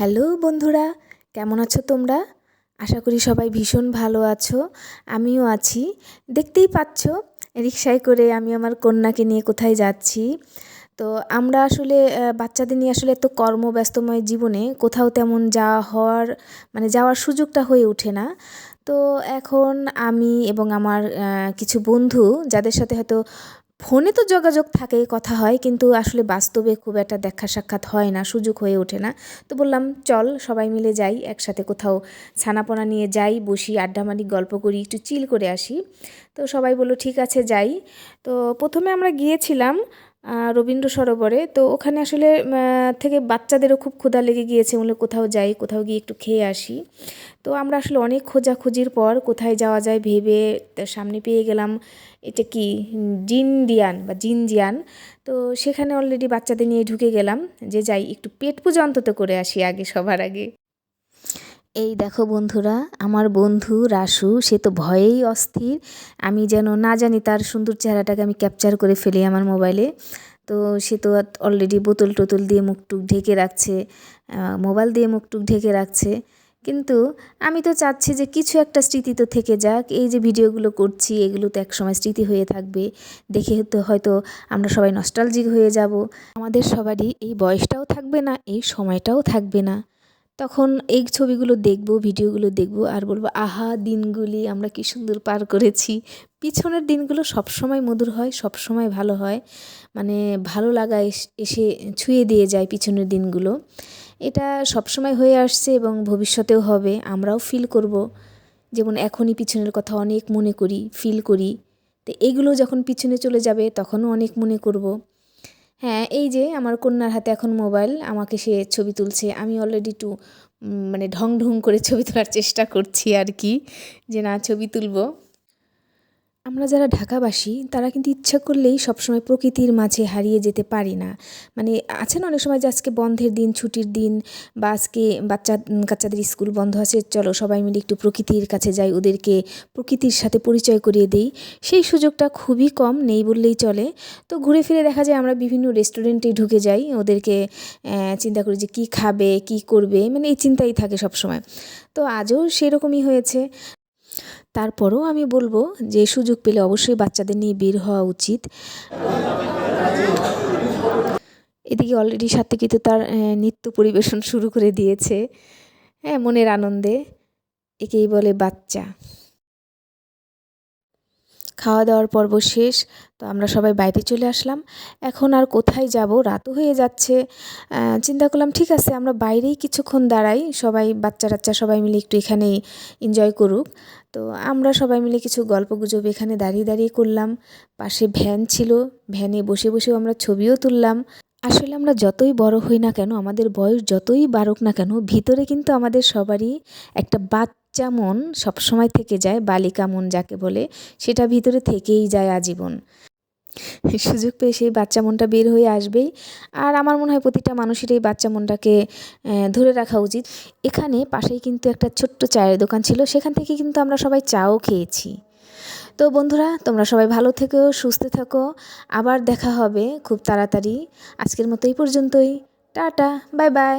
Hello বন্ধুরা, কেমন আছো তোমরা? আশা করি সবাই ভীষণ ভালো আছো, আমিও আছি। দেখতেই পাচ্ছ রিক্সায় করে আমি আমার কন্যাকে নিয়ে কোথায় যাচ্ছি। তো আমরা আসলে বাচ্চাদের নিয়ে আসলে এত কর্মব্যস্তময় জীবনে কোথাও তেমন যাওয়া হওয়ার মানে যাওয়ার সুযোগটা হয়ে ওঠে না। তো এখন আমি এবং আমার কিছু বন্ধু, যাদের সাথে হয়তো ফোনে তো যোগাযোগ থাকে কথা হয়, কিন্তু আসলে বাস্তবে খুব একটা দেখা সাক্ষাৎ হয় না, সুযোগ হয়ে ওঠে না। তো বললাম, চল, সবাই মিলে যাই, একসাথে কোথাও ছানাপোনা নিয়ে যাই, বসি, আড্ডা মারি, গল্প করি, একটু চিল করে আসি। তো সবাই বলল, ঠিক আছে, যাই। তো প্রথমে আমরা গিয়েছিলাম রবীন্দ্র সরোবরে। তো ওখানে আসলে থেকে বাচ্চাদেরও খুব ক্ষুধা লেগে গিয়েছে, বলে কোথাও যাই, কোথাও গিয়ে একটু খেয়ে আসি। তো আমরা আসলে অনেক খোঁজাখুঁজির পর কোথায় যাওয়া যায় ভেবে সামনে পেয়ে গেলাম, এটা কি? জিনডিয়ান বা জিনজিয়ান। তো সেখানে অলরেডি বাচ্চাদের নিয়ে ঢুকে গেলাম, যে যাই, একটু পেট পুজো অন্তত করে আসি আগে, সবার আগে। এই দেখো বন্ধুরা, আমার বন্ধু রাসু, সে তো ভয়েই অস্থির। আমি যেন না জানি তার সুন্দর চেহারাটাকে আমি ক্যাপচার করে ফেলি আমার মোবাইলে তো সে তো অলরেডি বোতল টোতল দিয়ে মুখ টুক ঢেকে রাখছে মোবাইল দিয়ে মুখ টুক ঢেকে রাখছে। কিন্তু আমি তো চাচ্ছি যে কিছু একটা স্মৃতি তো থেকে যাক। এই যে ভিডিওগুলো করছি এগুলো তো একসময় স্মৃতি হয়ে থাকবে। দেখে তো হয়তো আমরা সবাই নস্টালজিক হয়ে যাব। আমাদের সবারই এই বয়সটাও থাকবে না, এই সময়টাও থাকবে না। তখন এই ছবিগুলো দেখব, ভিডিওগুলো দেখব আর বলব, আহা, দিনগুলি আমরা কি সুন্দর পার করেছি। পিছনের দিনগুলো সবসময় মধুর হয়, সবসময় ভালো হয়। মানে ভালো লাগা এস- ছুঁয়ে দিয়ে যায় পিছনের দিনগুলো। এটা সবসময় হয়ে আসছে এবং ভবিষ্যতেও হবে। আমরাও ফিল করব। যেমন এখনই পিছনের কথা অনেক মনে করি ফিল করি। তো এগুলো যখন পিছনে চলে যাবে, তখনও অনেক মনে করব। হ্যাঁ এই যে আমার কন্যার হাতে এখন মোবাইল, আমাকে সে ছবি তুলছে। আমি অলরেডি একটু মানে ঢং ঢং করে ছবি তোলার চেষ্টা করছি আর কি, যে না ছবি তুলবো। আমরা যারা ঢাকাবাসী, তারা কিন্তু ইচ্ছা করলেই সবসময় প্রকৃতির মাঝে হারিয়ে যেতে পারি না। মানে আছে না অনেক সময় যে আজকে বন্ধের দিন, ছুটির দিন বা আজকে বাচ্চা, কাচ্চাদের স্কুল বন্ধ আছে, চলো সবাই মিলে একটু প্রকৃতির কাছে যাই, ওদেরকে প্রকৃতির সাথে পরিচয় করিয়ে দেই। সেই সুযোগটা খুবই কম, নেই বললেই চলে। তো ঘুরে ফিরে দেখা যায় আমরা বিভিন্ন রেস্টুরেন্টে ঢুকে যাই, ওদেরকে চিন্তা করি যে কী খাবে, কী করবে মানে এই চিন্তাই থাকে সবসময়। তো আজও সেরকমই হয়েছে। তারপরেও আমি বলব যে সুযোগ পেলে অবশ্যই বাচ্চাদের নিয়ে বের হওয়া উচিত। এদিকে অলরেডি সাত্বিকিত তার নৃত্য পরিবেশন শুরু করে দিয়েছে। হ্যাঁ মনের আনন্দে। একেই বলে বাচ্চা। খাওয়া দাওয়ার পর্ব শেষ, তো আমরা সবাই বাইরে চলে আসলাম। এখন আর কোথায় যাব? রাতও হয়ে যাচ্ছে। চিন্তা করলাম, ঠিক আছে, আমরা বাইরেই কিছুক্ষণ দাঁড়াই। সবাই বাচ্চা টাচ্চা সবাই মিলে একটু এখানেই এনজয় করুক। তো আমরা সবাই মিলে কিছু গল্প গুজব এখানে দাঁড়িয়ে দাঁড়িয়ে করলাম। পাশে ভ্যান ছিল। ভ্যানে বসে বসেও আমরা ছবিও তুললাম। আসলে আমরা যতই বড় হই না কেন, আমাদের বয়স যতই বাড়ুক না কেন, ভিতরে কিন্তু আমাদের সবারই একটা বাচ্চা মন সবসময় থেকে যায়, বালিকা মন যাকে বলে, সেটা ভিতরে থেকেই যায় আজীবন। সুযোগ পেয়ে সেই বাচ্চা মনটা বের হয়ে আসবেই। আর আমার মনে হয় প্রতিটা মানুষের এই বাচ্চা মনটাকে ধরে রাখা উচিত। এখানে পাশেই কিন্তু একটা ছোট্ট চায়ের দোকান ছিল, সেখান থেকে কিন্তু আমরা সবাই চাও খেয়েছি। তো বন্ধুরা, তোমরা সবাই ভালো থেকো, সুস্থ থাকো। আবার দেখা হবে খুব তাড়াতাড়ি। আজকের মতো এই পর্যন্তই। Tata, bye bye.